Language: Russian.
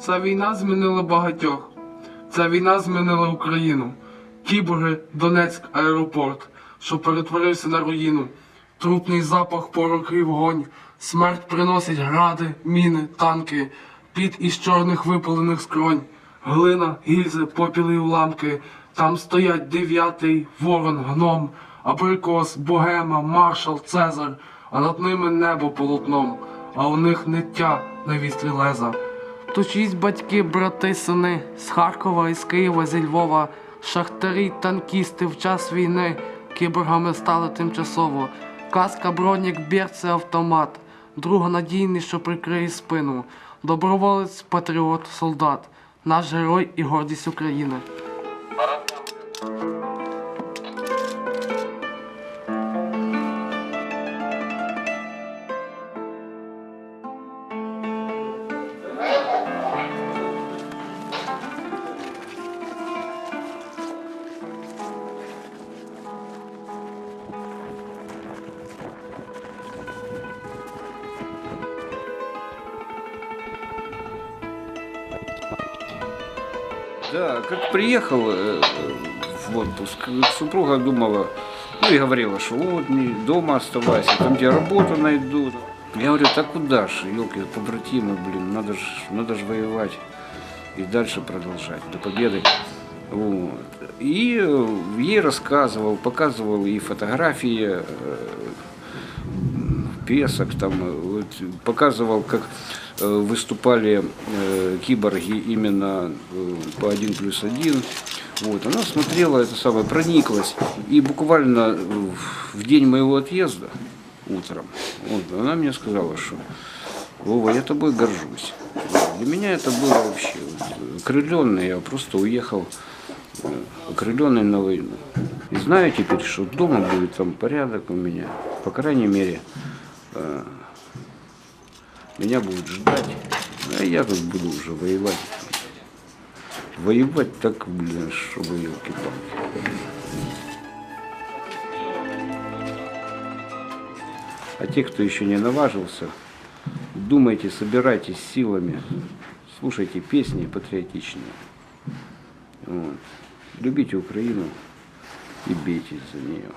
Ця війна змінила багатьох. Ця війна змінила Україну. Кіборги, Донецьк, аеропорт, що перетворився на руїну. Трупний запах, порох і вогонь. Смерть приносить гради, міни, танки, під із чорних випалених скронь. Глина, гільзи, попіли і уламки. Там стоять дев'ятий ворон, гном, абрикос, богема, маршал, цезар, а над ними небо полотном, а у них ниття на вістрі леза. Точість батьки, брати, сини з Харкова, із Києва, зі Львова, шахтарі, танкісти в час війни кіборгами стали тимчасово. Каска, бронік, берце, автомат, друга надійний, що прикриє спину. Доброволець, патріот, солдат, наш герой і гордість України. Да, как приехал э, в отпуск, супруга думала, ну и говорила, что вот не дома оставайся, там где работу найдут. Я говорю, так куда ж, елки, побратимы, блин, надо ж, надо ж воевать и дальше продолжать до победы. Вот. И э, ей рассказывал, показывал и фотографии э, песок, там, э, вот, показывал, как э, выступали э, киборги именно по один плюс один. Вот, она смотрела это самое, прониклась. И буквально в день моего отъезда, утром, вот, она мне сказала, что Вова, я тобой горжусь. Для меня это было вообще вот, окрыленный, я просто уехал окрыленный на войну. И знаю теперь, что дома будет там порядок у меня. По крайней мере, меня будут ждать, а я тут буду уже воевать. Воевать так, блин, чтобы елки-палки. А те, кто еще не наважился, думайте, собирайтесь силами, слушайте песни патриотичные. Вот. Любите Украину и бейтесь за нее.